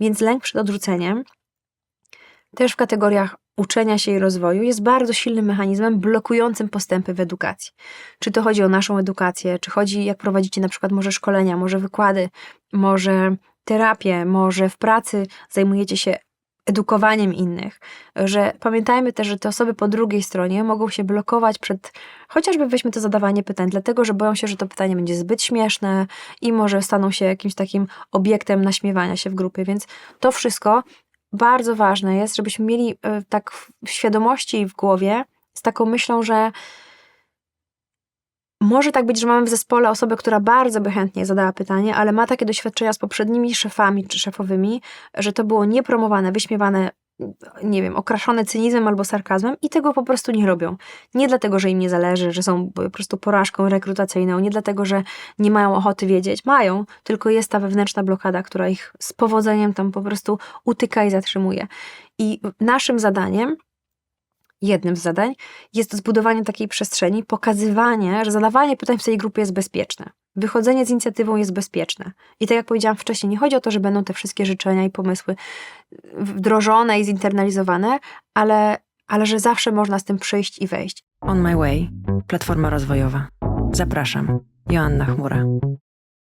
Więc lęk przed odrzuceniem, też w kategoriach uczenia się i rozwoju, jest bardzo silnym mechanizmem blokującym postępy w edukacji. Czy to chodzi o naszą edukację, czy chodzi, jak prowadzicie na przykład może szkolenia, może wykłady, może terapię, może w pracy zajmujecie się edukowaniem innych, że pamiętajmy też, że te osoby po drugiej stronie mogą się blokować przed, chociażby weźmy to zadawanie pytań, dlatego, że boją się, że to pytanie będzie zbyt śmieszne i może staną się jakimś takim obiektem naśmiewania się w grupie, więc to wszystko bardzo ważne jest, żebyśmy mieli e, tak w świadomości i w głowie z taką myślą, że może tak być, że mamy w zespole osobę, która bardzo by chętnie zadała pytanie, ale ma takie doświadczenia z poprzednimi szefami czy szefowymi, że to było niepromowane, wyśmiewane, nie wiem, okraszone cynizmem albo sarkazmem i tego po prostu nie robią. Nie dlatego, że im nie zależy, że są po prostu porażką rekrutacyjną, nie dlatego, że nie mają ochoty wiedzieć. Mają, tylko jest ta wewnętrzna blokada, która ich z powodzeniem tam po prostu utyka i zatrzymuje. I naszym zadaniem jednym z zadań jest zbudowanie takiej przestrzeni, pokazywanie, że zadawanie pytań w tej grupie jest bezpieczne. Wychodzenie z inicjatywą jest bezpieczne. I tak jak powiedziałam wcześniej, nie chodzi o to, że będą te wszystkie życzenia i pomysły wdrożone i zinternalizowane, ale, ale że zawsze można z tym przyjść i wejść. On My Way, platforma rozwojowa. Zapraszam, Joanna Chmura.